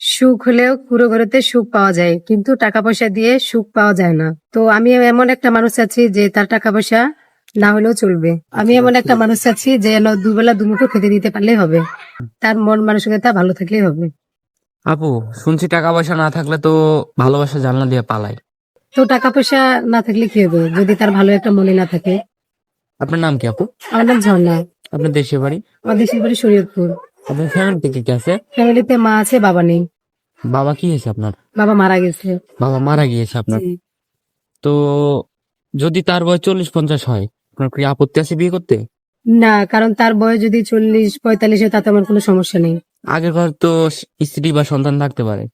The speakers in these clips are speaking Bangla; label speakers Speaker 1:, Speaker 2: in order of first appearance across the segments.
Speaker 1: সুখ হলেও পুরো ঘরেতে সুখ পাওয়া যায় কিন্তু টাকা পয়সা দিয়ে সুখ পাওয়া যায় না। তো আমি এমন একটা মানুষ আছি যে তার টাকা পয়সা না হলেও চলবে। আমি এমন একটা মানুষ আছি যে যেন দুবেলা দুমুঠো খেতে দিতে পারলেই হবে। তার মন মানসিকতা ভালো থাকলেই হবে।
Speaker 2: আপু শুনছি টাকা পয়সা না থাকলে তো ভালোবাসা জানলা দিয়ে পালাই
Speaker 1: তো টাকা পয়সা না থাকলে কি হবে? যদি তার ভালো একটা মনে না থাকে।
Speaker 2: আপনার নাম কি আপু?
Speaker 1: আমার নাম ঝর্ণা।
Speaker 2: আপনার দেশের বাড়ি?
Speaker 1: আমার দেশের বাড়ি শরীয়তপুর।
Speaker 2: আপনার ফ্যামিলি থেকে কি আছে?
Speaker 1: ফ্যামিলিতে মা আছে বাবা নেই।
Speaker 2: বাবা কি হয়েছে আপনার?
Speaker 1: বাবা মারা গেছে।
Speaker 2: বাবা মারা গিয়েছে আপনার?
Speaker 1: জি।
Speaker 2: তো যদি তার বয়স চল্লিশ পঞ্চাশ হয় আপনার কি আপত্তি আছে বিয়ে করতে?
Speaker 1: না কারণ তার বয়স যদি চল্লিশ পঁয়তাল্লিশে তাতে আমার কোনো সমস্যা নেই।
Speaker 2: আগের ঘর তো স্ত্রী বা সন্তান থাকতে পারে।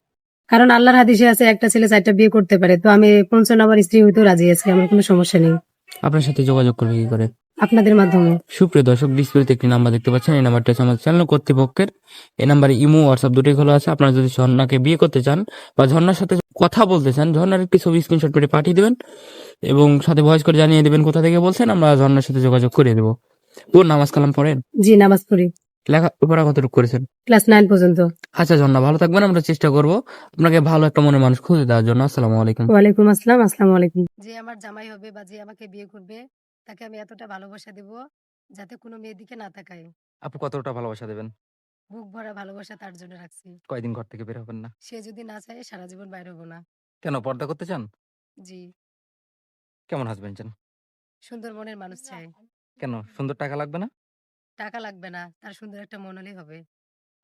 Speaker 1: কারণ আল্লাহর হাদিসে আছে একটা ছেলে চারটা বিয়ে করতে পারে। তো আমি পঞ্চান্ন আমার স্ত্রী হইতেও রাজি আছি আমার কোনো সমস্যা নেই।
Speaker 2: আপনার সাথে যোগাযোগ করবে কি করে?
Speaker 1: আপনাদের মাধ্যমে।
Speaker 2: সুপ্রিয় দর্শক ডিসপ্লেতে একটি নাম্বার দেখতে পাচ্ছেন। এই নাম্বারটা হচ্ছে আমাদের চ্যানেল কর্তৃপক্ষের। এই নাম্বারে ইমো হোয়াটসঅ্যাপ দুটোই খোলা আছে। আপনারা যদি ঝর্ণাকে বিয়ে করতে চান বা ঝর্ণার সাথে কথা বলতে চান ঝর্ণার একটি ছবি স্ক্রিনশট করে পাঠিয়ে দেবেন এবং সাথে ভয়েস করে জানিয়ে দেবেন কোথা থেকে বলছেন। আমরা ঝর্ণার সাথে যোগাযোগ করে দেবো। ও নামাজ কালাম পড়েন?
Speaker 1: জি নামাজ পড়ি।
Speaker 2: লেখাপড়া কতটুকু করেছেন?
Speaker 1: ক্লাস নাইন পর্যন্ত।
Speaker 2: আচ্ছা ঝর্ণা ভালো থাকবেন। আমরা চেষ্টা করব আপনাকে ভালো একটা মনের মানুষ খুঁজে দেওয়ার জন্য। আসসালামু আলাইকুম।
Speaker 1: ওয়ালাইকুম আসসালাম আসসালামু আলাইকুম। যে আমার জামাই হবে বা যে আমাকে বিয়ে করবে তাকে আমি এতটা ভালোবাসা দেব যাতে কোনো মেয়ের দিকে না তাকায়
Speaker 2: আপু কতটা ভালোবাসা দেবেন?
Speaker 1: বুক ভরা ভালোবাসা তার জন্য রাখছি।
Speaker 2: কয়দিন ঘর থেকে বের হবেন না?
Speaker 1: সে যদি না চায় সারা জীবন বাইরে হব না।
Speaker 2: কেন পর্দা করতে চান?
Speaker 1: জি।
Speaker 2: কেমন হাজবেন্ড চান?
Speaker 1: সুন্দর মনের মানুষ চাই।
Speaker 2: কেন সুন্দর টাকা লাগবে না?
Speaker 1: টাকা লাগবে না তার সুন্দর একটা মন হলেই হবে।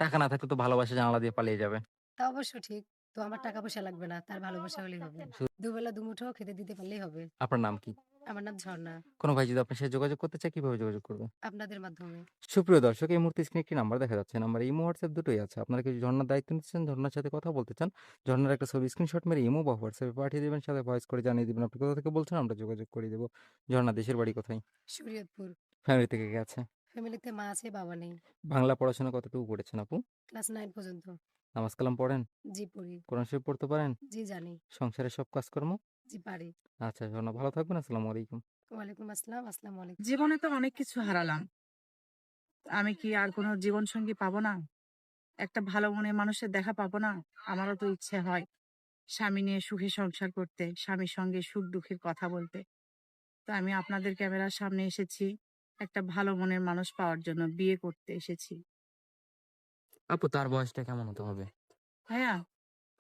Speaker 2: টাকা না থাকলে তো ভালোবাসা জানালা দিয়ে পালিয়ে যাবে।
Speaker 1: তা অবশ্য ঠিক তো আমার টাকা পয়সা লাগবে না তার ভালোবাসা হলেই হবে। দুবেলা দুমুঠো খেতে দিতে পারলেই হবে।
Speaker 2: আপনার নাম কি?
Speaker 1: আমার নাম ঝর্ণা।
Speaker 2: কোনো ভাই যদি আপনার সাথে যোগাযোগ করতে চায় কীভাবে যোগাযোগ করবে?
Speaker 1: আপনাদের মাধ্যমে।
Speaker 2: সুপ্রিয় দর্শক এই মুহূর্তে স্ক্রিনে একটি নাম্বার দেখা যাচ্ছে। নাম্বার ইমো হোয়াটসঅ্যাপ দুটোই আছে। আপনারা কিছু ঝর্ণার দায়িত্ব নিতে চান ঝর্ণার সাথে কথা বলতে চান ঝর্ণার একটা ছবি স্ক্রিনশট মেরে ইমো বা হোয়াটসঅ্যাপে পাঠিয়ে দেবেন সাথে ভয়েস করে জানিয়ে দেবেন আপনি কোথা থেকে বলছেন আমরা যোগাযোগ করে দেবো। ঝর্ণা দেশের বাড়ি কোথায়?
Speaker 1: শরীয়তপুর
Speaker 2: ফ্যামিলি থেকে কে আছে?
Speaker 1: ফ্যামিলিতে মা আছে বাবা নেই।
Speaker 2: বাংলা পড়াশোনা কতটুকু করেছেন আপু?
Speaker 1: ক্লাস নাইন পর্যন্ত।
Speaker 2: নামাজ কালাম পড়েন?
Speaker 1: জি পড়ি।
Speaker 2: কোরআন শরীফ পড়তে পারেন?
Speaker 1: জি জানি।
Speaker 2: সংসারের সব কাজকর্ম?
Speaker 1: জি পারি।
Speaker 2: আচ্ছা ঝর্ণা ভালো থাকবেন আসসালামু আলাইকুম।
Speaker 1: ওয়ালাইকুম আসসালাম আসসালামু আলাইকুম।
Speaker 3: জীবনে তো অনেক কিছু হারালাম। আমি কি আর কোনো জীবন সঙ্গী পাবো না? একটা ভালো মনের মানুষের দেখা পাবো না? আমারও তো ইচ্ছে হয় স্বামী নিয়ে সুখে সংসার করতে স্বামীর সঙ্গে সুখ দুঃখের কথা বলতে। তো আমি আপনাদের ক্যামেরার সামনে এসেছি একটা ভালো মনের মানুষ পাওয়ার জন্য বিয়ে করতে এসেছি।
Speaker 2: আপু তার বয়সটা কেমন হতে হবে?
Speaker 3: ভাইয়া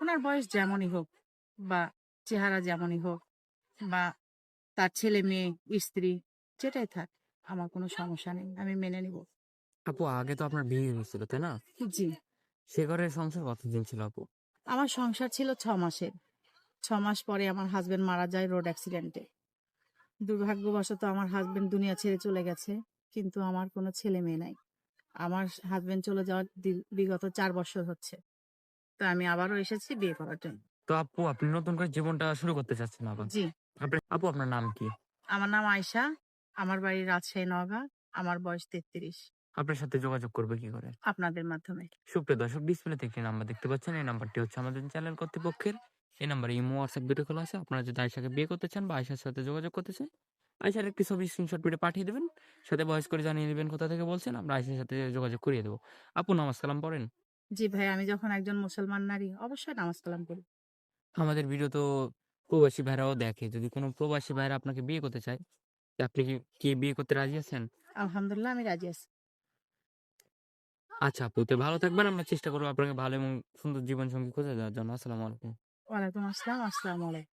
Speaker 3: ওনার বয়স যেমনই হোক বা চেহারা যেমনই হোক বা তার ছেলে মেয়ে স্ত্রী যেটাই থাক আমার কোনো সমস্যা নেই আমি মেনে নিব।
Speaker 2: আপু আগে তো আপনার বিয়ে হয়েছিল তাই না?
Speaker 3: জি।
Speaker 2: সে ঘরের সংসার কতদিন ছিল আপু?
Speaker 3: আমার সংসার ছিল ছ মাসের। ছ মাস পরে আমার হাজবেন্ড মারা যায় রোড অ্যাক্সিডেন্টে দুর্ভাগ্যবশত আমার হাজবেন্ড দুনিয়া ছেড়ে চলে গেছে কিন্তু আমার কোনো ছেলে মেয়ে নাই। আমার হাজবেন্ড চলে যাওয়ার বিগত চার বছর হচ্ছে। তো আমি আবারও এসেছি বিয়ে করার জন্য।
Speaker 2: তো আপু আপনি নতুন করে জীবনটা শুরু করতে চাচ্ছেন আবার?
Speaker 3: জি।
Speaker 2: আপনি আপু আপনার নাম কি?
Speaker 3: আমার নাম আয়শা। আমার বাড়ি রাজশাহী নওগাঁ। আমার বয়স তেত্রিশ।
Speaker 2: আপনার সাথে যোগাযোগ করবে কি করে?
Speaker 3: আপনাদের মাধ্যমে।
Speaker 2: সুপ্রিয় দর্শক ডিসপ্লেতে একটি নাম্বার দেখতে পাচ্ছেন। এই নাম্বারটি হচ্ছে আমাদের চ্যানেল কর্তৃপক্ষের। এই নাম্বারে ইমো হোয়াটসঅ্যাপ দুটো খোলা আছে। আপনারা যদি আয়সাকে বিয়ে করতে চান বা আয়সার সাথে যোগাযোগ করতে চান আয়সার একটি ছবি স্ক্রিনশট ভিডিও পাঠিয়ে দেবেন। সাথে ভয়েস করে জানিয়ে দেবেন কোথা থেকে বলছেন। আমরা আয়সার সাথে যোগাযোগ করিয়ে দেবো। আপু নামাজ কালাম পড়েন?
Speaker 3: জি ভাই আমি যখন একজন মুসলমান নারী অবশ্যই নামাজ কালাম করি
Speaker 2: আমাদের ভিডিও তো প্রবাসী ভাইরাও দেখে। যদি কোনো প্রবাসী ভাইরা আপনাকে বিয়ে করতে চায় তা আপনি কি কি বিয়ে করতে রাজি আছেন?
Speaker 3: আলহামদুলিল্লাহ আমি রাজি আছি।
Speaker 2: আচ্ছা আপু তো ভালো থাকবেন। আমরা চেষ্টা করব আপনাকে ভালো এবং সুন্দর জীবন সঙ্গী খুঁজে দেওয়ার জন্য। আসসালামু আলাইকুম।
Speaker 3: ওয়ালাইকুম আসসালাম আসসালামু আলাইকুম।